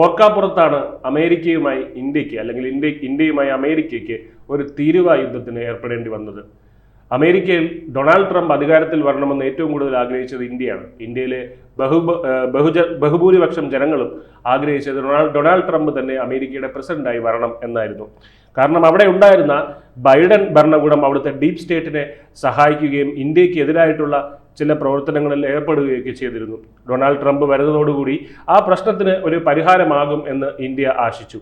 ഓർക്കാപ്പുറത്താണ് അമേരിക്കയുമായി ഇന്ത്യയ്ക്ക് അല്ലെങ്കിൽ ഇന്ത്യ ഇന്ത്യയുമായി അമേരിക്കയ്ക്ക് ഒരു തീരുവ യുദ്ധത്തിന് ഏർപ്പെടേണ്ടി വന്നത്. അമേരിക്കയിൽ ഡൊണാൾഡ് ട്രംപ് അധികാരത്തിൽ വരണമെന്ന് ഏറ്റവും കൂടുതൽ ആഗ്രഹിച്ചത് ഇന്ത്യയാണ്. ഇന്ത്യയിലെ ബഹു ബഹുജ ബഹുഭൂരിപക്ഷം ജനങ്ങളും ആഗ്രഹിച്ചത് ഡൊണാൾഡ് ഡൊണാൾഡ് ട്രംപ് തന്നെ അമേരിക്കയുടെ പ്രസിഡന്റായി വരണം എന്നായിരുന്നു. കാരണം അവിടെ ഉണ്ടായിരുന്ന ബൈഡൻ ഭരണകൂടം അവിടുത്തെ ഡീപ് സ്റ്റേറ്റിനെ സഹായിക്കുകയും ഇന്ത്യയ്ക്ക് എതിരായിട്ടുള്ള ചില പ്രവർത്തനങ്ങളിൽ ഏർപ്പെടുകയൊക്കെ ചെയ്തിരുന്നു. ഡൊണാൾഡ് ട്രംപ് വരുന്നതോടുകൂടി ആ പ്രശ്നത്തിന് ഒരു പരിഹാരമാകും എന്ന് ഇന്ത്യ ആശിച്ചു.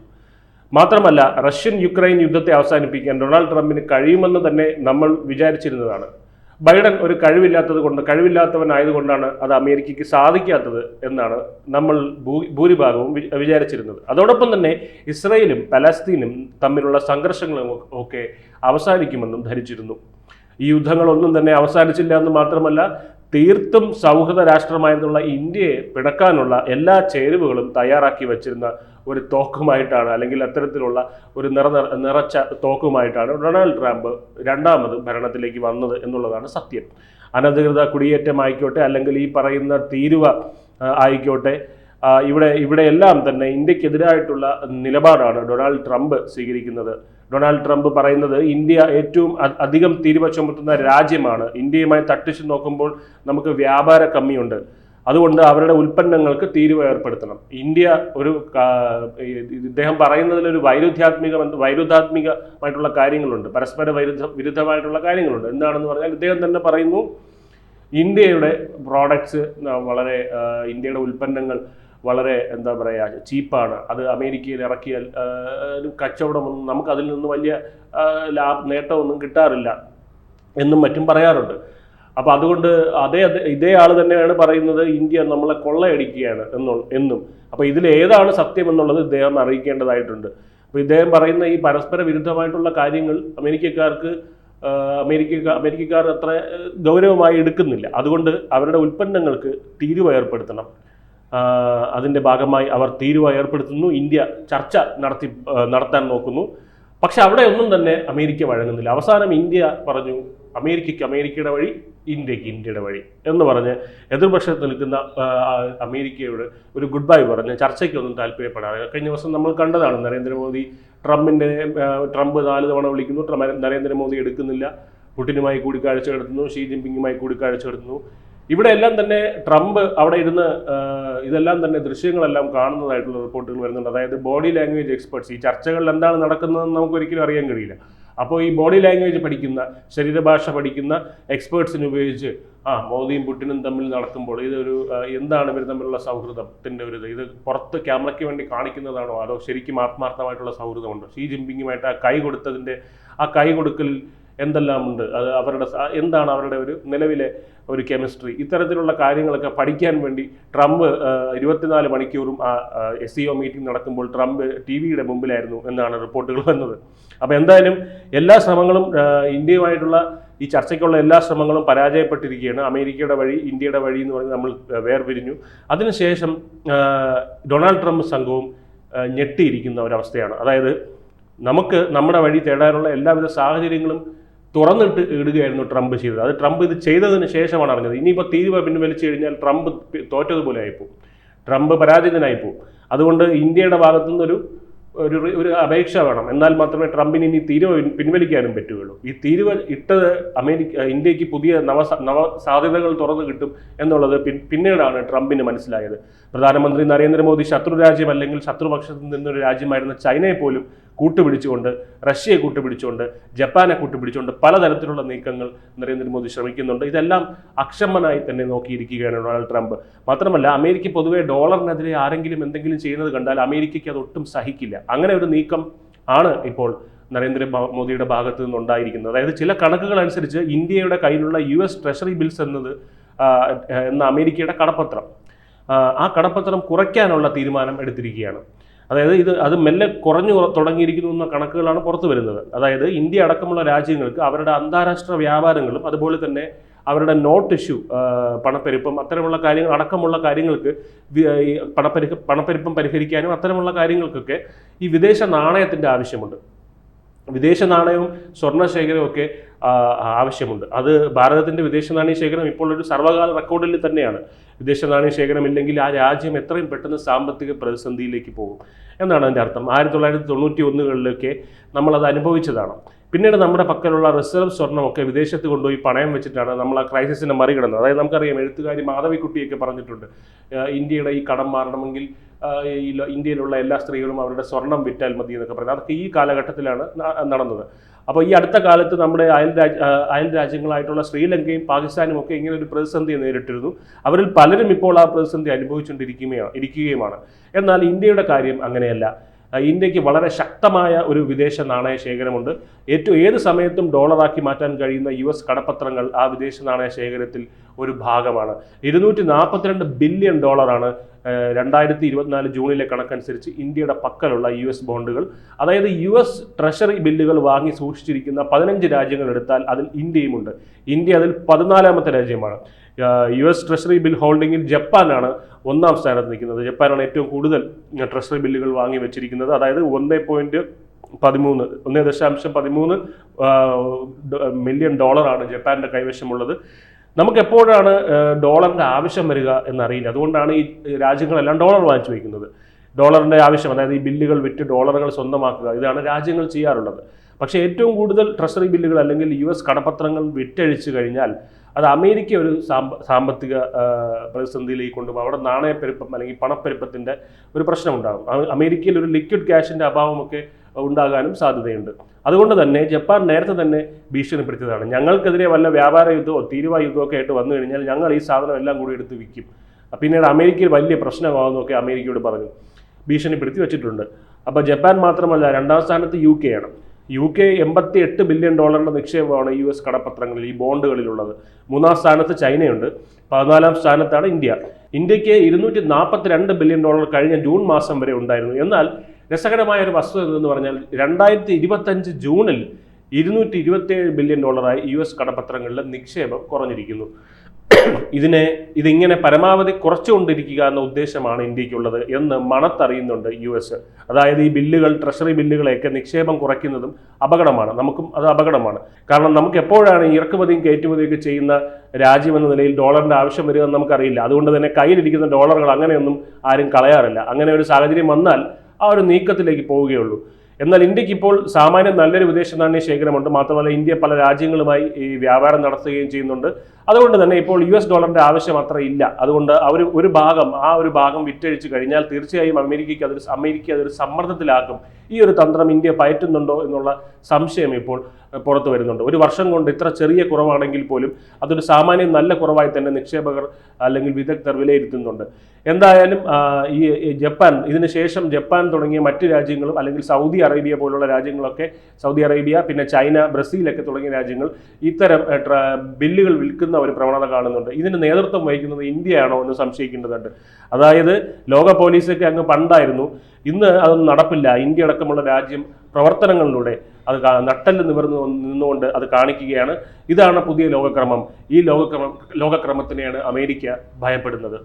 മാത്രമല്ല റഷ്യൻ യുക്രൈൻ യുദ്ധത്തെ അവസാനിപ്പിക്കാൻ ഡൊണാൾഡ് ട്രംപിന് കഴിയുമെന്ന് തന്നെ നമ്മൾ വിചാരിച്ചിരുന്നതാണ്. ബൈഡൻ ഒരു കഴിവില്ലാത്തത് കൊണ്ട് കഴിവില്ലാത്തവനായതുകൊണ്ടാണ് അത് അമേരിക്കയ്ക്ക് സാധിക്കാത്തത് എന്നാണ് നമ്മൾ ഭൂരിഭാഗവും വിചാരിച്ചിരുന്നത്. അതോടൊപ്പം തന്നെ ഇസ്രയേലും പലസ്തീനും തമ്മിലുള്ള സംഘർഷങ്ങളും ഒക്കെ അവസാനിക്കുമെന്നും ധരിച്ചിരുന്നു. ഈ യുദ്ധങ്ങളൊന്നും തന്നെ അവസാനിച്ചില്ല എന്ന് മാത്രമല്ല തീർത്തും സൗഹൃദ രാഷ്ട്രമായിരുന്നുള്ള ഇന്ത്യയെ പിടക്കാനുള്ള എല്ലാ ചേരുവകളും തയ്യാറാക്കി വച്ചിരുന്ന ഒരു തോക്കുമായിട്ടാണ് അല്ലെങ്കിൽ അത്തരത്തിലുള്ള ഒരു നിറ നിറച്ച തോക്കുമായിട്ടാണ് ഡൊണാൾഡ് ട്രംപ് രണ്ടാമത് ഭരണത്തിലേക്ക് വന്നത് എന്നുള്ളതാണ് സത്യം. അനധികൃത കുടിയേറ്റം ആയിക്കോട്ടെ അല്ലെങ്കിൽ ഈ പറയുന്ന തീരുവ ആയിക്കോട്ടെ ഇവിടെ ഇവിടെയെല്ലാം തന്നെ ഇന്ത്യക്കെതിരായിട്ടുള്ള നിലപാടാണ് ഡൊണാൾഡ് ട്രംപ് സ്വീകരിക്കുന്നത്. ഡൊണാൾഡ് ട്രംപ് പറയുന്നത് ഇന്ത്യ ഏറ്റവും അധികം തീരുവ ചുമത്തുന്ന രാജ്യമാണ്. ഇന്ത്യയുമായി തട്ടിച്ചു നോക്കുമ്പോൾ നമുക്ക് വ്യാപാര കമ്മിയുണ്ട്. അതുകൊണ്ട് അവരുടെ ഉൽപ്പന്നങ്ങൾക്ക് തീരുവ ഏർപ്പെടുത്തണം. ഇന്ത്യ ഒരു ഇദ്ദേഹം പറയുന്നതിൽ ഒരു വൈരുദ്ധ്യാത്മിക വൈരുദ്ധാത്മികമായിട്ടുള്ള കാര്യങ്ങളുണ്ട്. പരസ്പര വൈരുദ്ധ വിരുദ്ധമായിട്ടുള്ള കാര്യങ്ങളുണ്ട്. എന്താണെന്ന് പറഞ്ഞാൽ ഇദ്ദേഹം തന്നെ പറയുന്നു ഇന്ത്യയുടെ പ്രോഡക്ട്സ് വളരെ ഇന്ത്യയുടെ ഉൽപ്പന്നങ്ങൾ വളരെ എന്താ പറയുക ചീപ്പാണ്. അത് അമേരിക്കയിൽ ഇറക്കിയാൽ കച്ചവടമൊന്നും നമുക്ക് അതിൽ നിന്ന് വലിയ ലാഭ നേട്ടമൊന്നും കിട്ടാറില്ല എന്നും മറ്റും പറയാറുണ്ട്. അപ്പോൾ അതുകൊണ്ട് അതേ ഇതേ ആൾ തന്നെയാണ് പറയുന്നത് ഇന്ത്യ നമ്മളെ കൊള്ളയടിക്കുകയാണ് എന്നു എന്നും. അപ്പോൾ ഇതിൽ ഏതാണ് സത്യം എന്നുള്ളത് ഇദ്ദേഹം അറിയിക്കേണ്ടതായിട്ടുണ്ട്. അപ്പോൾ ഇദ്ദേഹം പറയുന്ന ഈ പരസ്പര വിരുദ്ധമായിട്ടുള്ള കാര്യങ്ങൾ അമേരിക്കക്കാർക്ക് അമേരിക്ക അമേരിക്കക്കാർ അത്ര ഗൗരവമായി എടുക്കുന്നില്ല. അതുകൊണ്ട് അവരുടെ ഉൽപ്പന്നങ്ങൾക്ക് തീരുവ ഏർപ്പെടുത്തണം അതിന്റെ ഭാഗമായി അവർ തീരുവ ഏർപ്പെടുത്തുന്നു. ഇന്ത്യ ചർച്ച നടത്തി നടത്താൻ നോക്കുന്നു. പക്ഷെ അവിടെ ഒന്നും തന്നെ അമേരിക്ക വഴങ്ങുന്നില്ല. അവസാനം ഇന്ത്യ പറഞ്ഞു അമേരിക്കയ്ക്ക് അമേരിക്കയുടെ വഴി ഇന്ത്യയ്ക്ക് ഇന്ത്യയുടെ വഴി എന്ന് പറഞ്ഞ് എതിർപക്ഷത്ത് നിൽക്കുന്ന അമേരിക്കയോട് ഒരു ഗുഡ് ബൈ പറഞ്ഞ് ചർച്ചയ്ക്കൊന്നും താല്പര്യപ്പെടാതെ കഴിഞ്ഞ ദിവസം നമ്മൾ കണ്ടതാണ് നരേന്ദ്രമോദി ട്രംപിന്റെ ട്രംപ് നാല് തവണ വിളിക്കുന്നു. നരേന്ദ്രമോദി എടുക്കുന്നില്ല. പുടിനുമായി കൂടിക്കാഴ്ച നടത്തുന്നു. ഷീ ജിൻപിങ്ങുമായി കൂടിക്കാഴ്ച നടത്തുന്നു. ഇവിടെ എല്ലാം തന്നെ ട്രംപ് അവിടെ ഇരുന്ന് ഇതെല്ലാം തന്നെ ദൃശ്യങ്ങളെല്ലാം കാണുന്നതായിട്ടുള്ള റിപ്പോർട്ടുകൾ വരുന്നുണ്ട്. അതായത് ബോഡി ലാംഗ്വേജ് എക്സ്പെർട്സ് ഈ ചർച്ചകളിൽ എന്താണ് നടക്കുന്നതെന്ന് നമുക്ക് ഒരിക്കലും അറിയാൻ കഴിയില്ല. അപ്പോൾ ഈ ബോഡി ലാംഗ്വേജ് പഠിക്കുന്ന ശരീരഭാഷ പഠിക്കുന്ന എക്സ്പേർട്സിനെ ഉപയോഗിച്ച് ആ മോദിയും പുട്ടിനും തമ്മിൽ നടക്കുമ്പോൾ ഇതൊരു എന്താണ് ഇവർ തമ്മിലുള്ള സൗഹൃദത്തിന്റെ ഒരു ഇത്? പുറത്ത് ക്യാമറയ്ക്ക് വേണ്ടി കാണിക്കുന്നതാണോ? അതോ ശരിക്കും ആത്മാർത്ഥമായിട്ടുള്ള സൗഹൃദമുണ്ടോ? ഷീ ജിൻപിങ്ങുമായിട്ട് ആ കൈ കൊടുത്തതിന്റെ ആ കൈ കൊടുക്കൽ എന്തെല്ലാം ഉണ്ട്? അത് അവരുടെ എന്താണ് അവരുടെ ഒരു നിലവിലെ ഒരു കെമിസ്ട്രി? ഇത്തരത്തിലുള്ള കാര്യങ്ങളൊക്കെ പഠിക്കാൻ വേണ്ടി ട്രംപ് ഇരുപത്തിനാല് മണിക്കൂറും ആ എസ് സി ഒ മീറ്റിംഗ് നടക്കുമ്പോൾ ട്രംപ് ടി വിയുടെ മുമ്പിലായിരുന്നു എന്നാണ് റിപ്പോർട്ടുകൾ വന്നത്. അപ്പോൾ എന്തായാലും എല്ലാ ശ്രമങ്ങളും ഇന്ത്യയുമായിട്ടുള്ള ഈ ചർച്ചയ്ക്കുള്ള എല്ലാ ശ്രമങ്ങളും പരാജയപ്പെട്ടിരിക്കുകയാണ്. അമേരിക്കയുടെ വഴി ഇന്ത്യയുടെ വഴി എന്ന് പറഞ്ഞ് നമ്മൾ വേർപിരിഞ്ഞു. അതിനുശേഷം ഡൊണാൾഡ് ട്രംപ് സംഘവും ഞെട്ടിയിരിക്കുന്ന ഒരവസ്ഥയാണ്. അതായത് നമുക്ക് നമ്മുടെ വഴി തേടാനുള്ള എല്ലാവിധ സാഹചര്യങ്ങളും തുറന്നിട്ട് ഇടുകയായിരുന്നു ട്രംപ് ചെയ്തത്. അത് ട്രംപ് ഇത് ചെയ്തതിന് ശേഷമാണ് അറിഞ്ഞത്. ഇനിയിപ്പോൾ തീരുവ പിൻവലിച്ചു കഴിഞ്ഞാൽ ട്രംപ് തോറ്റതുപോലെ ആയിപ്പോവും ട്രംപ് പരാജിതനായിപ്പോവും. അതുകൊണ്ട് ഇന്ത്യയുടെ ഭാഗത്തു നിന്നൊരു ഒരു ഒരു അപേക്ഷ വേണം. എന്നാൽ മാത്രമേ ട്രംപിന് ഇനി തീരുവ പിൻവലിക്കാനും പറ്റുകയുള്ളൂ. ഈ തീരുവ ഇട്ടത് അമേരിക്ക ഇന്ത്യയ്ക്ക് പുതിയ നവ നവ സാധ്യതകൾ തുറന്നു കിട്ടും എന്നുള്ളത് പിന്നീടാണ് ട്രംപിന് മനസ്സിലായത്. പ്രധാനമന്ത്രി നരേന്ദ്രമോദി ശത്രു രാജ്യം അല്ലെങ്കിൽ ശത്രുപക്ഷത്തിൽ നിന്നൊരു രാജ്യമായിരുന്ന ചൈനയെ പോലും കൂട്ടുപിടിച്ചുകൊണ്ട് റഷ്യയെ കൂട്ടുപിടിച്ചുകൊണ്ട് ജപ്പാനെ കൂട്ടുപിടിച്ചുകൊണ്ട് പലതരത്തിലുള്ള നീക്കങ്ങൾ നരേന്ദ്രമോദി ശ്രമിക്കുന്നുണ്ട്. ഇതെല്ലാം അക്ഷമനായി തന്നെ നോക്കിയിരിക്കുകയാണ് ഡൊണാൾഡ് ട്രംപ്. മാത്രമല്ല അമേരിക്ക പൊതുവെ ഡോളറിനെതിരെ ആരെങ്കിലും എന്തെങ്കിലും ചെയ്യുന്നത് കണ്ടാൽ അമേരിക്കയ്ക്ക് അതൊട്ടും സഹിക്കില്ല. അങ്ങനെ ഒരു നീക്കം ആണ് ഇപ്പോൾ നരേന്ദ്ര മോദിയുടെ ഭാഗത്ത് നിന്നുണ്ടായിരിക്കുന്നത്. അതായത് ചില കണക്കുകൾ അനുസരിച്ച് ഇന്ത്യയുടെ കയ്യിലുള്ള യു എസ് ട്രഷറി ബിൽസ് എന്നത് എന്ന അമേരിക്കയുടെ കടപ്പത്രം. ആ കടപ്പത്രം കുറയ്ക്കാനുള്ള തീരുമാനം എടുത്തിരിക്കുകയാണ്. അതായത് ഇത് അത് മെല്ലെ കുറഞ്ഞു കുറ- തുടങ്ങിയിരിക്കുന്നു എന്ന കണക്കുകളാണ് പുറത്തു വരുന്നത്. അതായത് ഇന്ത്യ അടക്കമുള്ള രാജ്യങ്ങൾക്ക് അവരുടെ അന്താരാഷ്ട്ര വ്യാപാരങ്ങളും അതുപോലെ തന്നെ അവരുടെ നോട്ട് ഇഷ്യൂ പണപ്പെരുപ്പം അത്തരമുള്ള കാര്യങ്ങൾ അടക്കമുള്ള കാര്യങ്ങൾക്ക് പണപ്പെരു പണപ്പെരുപ്പം പരിഹരിക്കാനും അത്തരമുള്ള കാര്യങ്ങൾക്കൊക്കെ ഈ വിദേശ നാണയത്തിന്റെ ആവശ്യമുണ്ട്. വിദേശ നാണയവും സ്വർണ ശേഖരവും ഒക്കെ ആവശ്യമുണ്ട്. അത് ഭാരതത്തിന്റെ വിദേശ നാണയ ശേഖരം ഇപ്പോൾ ഒരു സർവകാല റെക്കോർഡിൽ തന്നെയാണ്. വിദേശ നാണയ ശേഖരം ഇല്ലെങ്കിൽ ആ രാജ്യം എത്രയും പെട്ടെന്ന് സാമ്പത്തിക പ്രതിസന്ധിയിലേക്ക് പോകും എന്നാണ് അതിന്റെ അർത്ഥം. ആയിരത്തി തൊള്ളായിരത്തി തൊണ്ണൂറ്റി ഒന്നുകളിലൊക്കെ നമ്മളത് അനുഭവിച്ചതാണ്. പിന്നീട് നമ്മുടെ പക്കലുള്ള റിസർവ് സ്വർണമൊക്കെ വിദേശത്ത് കൊണ്ടുപോയി പണയം വെച്ചിട്ടാണ് നമ്മൾ ആ ക്രൈസിസിനെ മറികടന്നത്. അതായത് നമുക്കറിയാം എഴുത്തുകാരി മാധവിക്കുട്ടിയൊക്കെ പറഞ്ഞിട്ടുണ്ട് ഇന്ത്യയുടെ ഈ കടം മാറണമെങ്കിൽ ഈ ഇന്ത്യയിലുള്ള എല്ലാ സ്ത്രീകളും അവരുടെ സ്വർണം വിറ്റാൽ മതി എന്നൊക്കെ പറയുന്നത് അതൊക്കെ ഈ കാലഘട്ടത്തിലാണ് നടന്നത്. അപ്പോൾ ഈ അടുത്ത കാലത്ത് നമ്മുടെ അയൽ രാജ് അയൽ രാജ്യങ്ങളായിട്ടുള്ള ശ്രീലങ്കയും പാകിസ്ഥാനും ഒക്കെ ഇങ്ങനെ ഒരു പ്രതിസന്ധി നേരിട്ടിരുന്നു. അവരിൽ പലരും ഇപ്പോൾ ആ പ്രതിസന്ധി അനുഭവിച്ചുകൊണ്ടിരിക്കുകയാണ് ഇരിക്കുകയുമാണ്. എന്നാൽ ഇന്ത്യയുടെ കാര്യം അങ്ങനെയല്ല. ഇന്ത്യയ്ക്ക് വളരെ ശക്തമായ ഒരു വിദേശ നാണയ ശേഖരമുണ്ട് ഏറ്റവും ഏത് സമയത്തും ഡോളറാക്കി മാറ്റാൻ കഴിയുന്ന യു എസ് കടപ്പത്രങ്ങൾ ആ വിദേശ നാണയ ശേഖരത്തിൽ ഒരു ഭാഗമാണ്. ഇരുന്നൂറ്റി നാൽപ്പത്തിരണ്ട് ബില്യൺ ഡോളറാണ് രണ്ടായിരത്തി ഇരുപത്തിനാല് ജൂണിലെ കണക്കനുസരിച്ച് ഇന്ത്യയുടെ പക്കലുള്ള യു എസ് ബോണ്ടുകൾ. അതായത് യു എസ് ട്രഷറി ബില്ലുകൾ വാങ്ങി സൂക്ഷിച്ചിരിക്കുന്ന പതിനഞ്ച് രാജ്യങ്ങൾ എടുത്താൽ അതിൽ ഇന്ത്യയുമുണ്ട്. ഇന്ത്യ അതിൽ പതിനാലാമത്തെ രാജ്യമാണ്. യു എസ് ട്രഷറി ബിൽ ഹോൾഡിങ്ങിൽ ജപ്പാനാണ് ഒന്നാം സ്ഥാനത്ത് നിൽക്കുന്നത്. ജപ്പാനാണ് ഏറ്റവും കൂടുതൽ ട്രഷറി ബില്ലുകൾ വാങ്ങി വെച്ചിരിക്കുന്നത്. അതായത് ഒന്നേ പോയിന്റ് പതിമൂന്ന് ഒന്ന് ദശാംശം പതിമൂന്ന് മില്യൺ ഡോളറാണ് ജപ്പാന്റെ കൈവശമുള്ളത്. നമുക്ക് എപ്പോഴാണ് ഡോളറിന്റെ ആവശ്യം വരിക എന്നറിയില്ല. അതുകൊണ്ടാണ് ഈ രാജ്യങ്ങളെല്ലാം ഡോളർ വാങ്ങിച്ചു വയ്ക്കുന്നത്. ഡോളറിന്റെ ആവശ്യം അതായത് ഈ ബില്ലുകൾ വിറ്റ് ഡോളറുകൾ സ്വന്തമാക്കുക ഇതാണ് രാജ്യങ്ങൾ ചെയ്യാറുള്ളത്. പക്ഷേ ഏറ്റവും കൂടുതൽ ട്രഷറി ബില്ലുകൾ അല്ലെങ്കിൽ യു എസ് കടപത്രങ്ങൾ വിറ്റഴിച്ചു കഴിഞ്ഞാൽ അത് അമേരിക്ക ഒരു സാമ്പ സാമ്പത്തിക പ്രതിസന്ധിയിലേക്ക് കൊണ്ടുപോകും. അവിടെ നാണയപ്പെരുപ്പം അല്ലെങ്കിൽ പണപ്പെരുപ്പത്തിന്റെ ഒരു പ്രശ്നമുണ്ടാകും. അമേരിക്കയിൽ ഒരു ലിക്വിഡ് ക്യാഷിന്റെ അഭാവമൊക്കെ ഉണ്ടാകാനും സാധ്യതയുണ്ട്. അതുകൊണ്ട് തന്നെ ജപ്പാൻ നേരത്തെ തന്നെ ഭീഷണിപ്പെടുത്തിയതാണ്. ഞങ്ങൾക്കെതിരെ വല്ല വ്യാപാര യുദ്ധമോ തീരുവ യുദ്ധമോ ഒക്കെ ആയിട്ട് വന്നു കഴിഞ്ഞാൽ ഞങ്ങൾ ഈ സാധനം എല്ലാം കൂടി എടുത്ത് വിൽക്കും. പിന്നീട് അമേരിക്കയിൽ വലിയ പ്രശ്നമാകുമെന്നൊക്കെ അമേരിക്കയോട് പറഞ്ഞു. ഭീഷണിപ്പെടുത്തി വെച്ചിട്ടുണ്ട്. അപ്പോൾ ജപ്പാൻ മാത്രമല്ല രണ്ടാം സ്ഥാനത്ത് യു കെ ആണ്. യു കെ എൺപത്തി എട്ട് ബില്യൺ ഡോളറിന്റെ നിക്ഷേപമാണ് യു എസ് കടപ്പത്രങ്ങളിൽ ഈ ബോണ്ടുകളിലുള്ളത്. മൂന്നാം സ്ഥാനത്ത് ചൈനയുണ്ട്. പതിനാലാം സ്ഥാനത്താണ് ഇന്ത്യ. ഇന്ത്യയ്ക്ക് ഇരുന്നൂറ്റി നാൽപ്പത്തി രണ്ട് ബില്യൺ ഡോളർ കഴിഞ്ഞ ജൂൺ മാസം വരെ ഉണ്ടായിരുന്നു. എന്നാൽ രസകരമായ ഒരു വസ്തുത എന്തെന്ന് പറഞ്ഞാൽ രണ്ടായിരത്തി ഇരുപത്തഞ്ച് ജൂണിൽ ഇരുന്നൂറ്റി ഇരുപത്തിയേഴ് ബില്യൺ ഡോളറായി യു എസ് കടപ്പത്രങ്ങളിലെ നിക്ഷേപം കുറഞ്ഞിരിക്കുന്നു. ഇതിനെ ഇതിങ്ങനെ പരമാവധി കുറച്ചുകൊണ്ടിരിക്കുക എന്ന ഉദ്ദേശമാണ് ഇന്ത്യക്കുള്ളത് എന്ന് മണത്തറിയുന്നുണ്ട് യു എസ്. അതായത് ഈ ബില്ലുകൾ ട്രഷറി ബില്ലുകളെയൊക്കെ നിക്ഷേപം കുറയ്ക്കുന്നതും അപകടമാണ്. നമുക്കും അത് അപകടമാണ്. കാരണം നമുക്ക് എപ്പോഴാണ് ഇറക്കുമതിയും കയറ്റുമതിയൊക്കെ ചെയ്യുന്ന രാജ്യം എന്ന നിലയിൽ ഡോളറിന്റെ ആവശ്യം വരിക എന്ന് നമുക്കറിയില്ല. അതുകൊണ്ട് തന്നെ കയ്യിലിരിക്കുന്ന ഡോളറുകൾ അങ്ങനെയൊന്നും ആരും കളയാറില്ല. അങ്ങനെ ഒരു സാഹചര്യം വന്നാൽ ആ ഒരു നീക്കത്തിലേക്ക് പോവുകയുള്ളൂ. എന്നാൽ ഇന്ത്യയ്ക്ക് ഇപ്പോൾ സാമാന്യം നല്ലൊരു വിദേശ നാണ്യ ശേഖരമുണ്ട്. മാത്രമല്ല ഇന്ത്യ പല രാജ്യങ്ങളുമായി ഈ വ്യാപാരം നടത്തുകയും ചെയ്യുന്നുണ്ട്. അതുകൊണ്ട് തന്നെ ഇപ്പോൾ യു എസ് ഡോളറിന്റെ ആവശ്യം അത്ര ഇല്ല. അതുകൊണ്ട് അവർ ഒരു ഭാഗം ആ ഒരു ഭാഗം വിറ്റഴിച്ചു കഴിഞ്ഞാൽ തീർച്ചയായും അമേരിക്കയ്ക്ക് അതൊരു അമേരിക്ക അതൊരു സമ്മർദ്ദത്തിലാക്കും. ഈ ഒരു തന്ത്രം ഇന്ത്യ പയറ്റുന്നുണ്ടോ എന്നുള്ള സംശയം ഇപ്പോൾ പുറത്തു വരുന്നുണ്ട്. ഒരു വർഷം കൊണ്ട് ഇത്ര ചെറിയ കുറവാണെങ്കിൽ പോലും അതൊരു സാമാന്യം നല്ല കുറവായി തന്നെ നിക്ഷേപകർ അല്ലെങ്കിൽ വിദഗ്ധർ വിലയിരുത്തുന്നുണ്ട്. എന്തായാലും ഈ ജപ്പാൻ ഇതിനുശേഷം ജപ്പാൻ തുടങ്ങിയ മറ്റ് രാജ്യങ്ങളും അല്ലെങ്കിൽ സൗദി അറേബ്യ പോലുള്ള രാജ്യങ്ങളൊക്കെ സൗദി അറേബ്യ പിന്നെ ചൈന ബ്രസീലൊക്കെ തുടങ്ങിയ രാജ്യങ്ങൾ ഇത്തരം ബില്ലുകൾ വിൽക്കുന്ന ഒരു പ്രവണത കാണുന്നുണ്ട്. ഇതിന് നേതൃത്വം വഹിക്കുന്നത് ഇന്ത്യയാണോ എന്ന് സംശയിക്കേണ്ടതുണ്ട്. അതായത് ലോക പോലീസൊക്കെ അങ്ങ് പണ്ടായിരുന്നു. ഇന്ന് അതൊന്നും നടപ്പില്ല. ഇന്ത്യ അടക്കമുള്ള രാജ്യം പ്രവർത്തനങ്ങളിലൂടെ അത് നട്ടൽ നിവർന്ന് നിന്നുകൊണ്ട് അത് കാണിക്കുകയാണ്. ഇതാണ് പുതിയ ലോകക്രമം. ഈ ലോകക്രമം ലോകക്രമത്തിനെയാണ് അമേരിക്ക ഭയപ്പെടുന്നത്.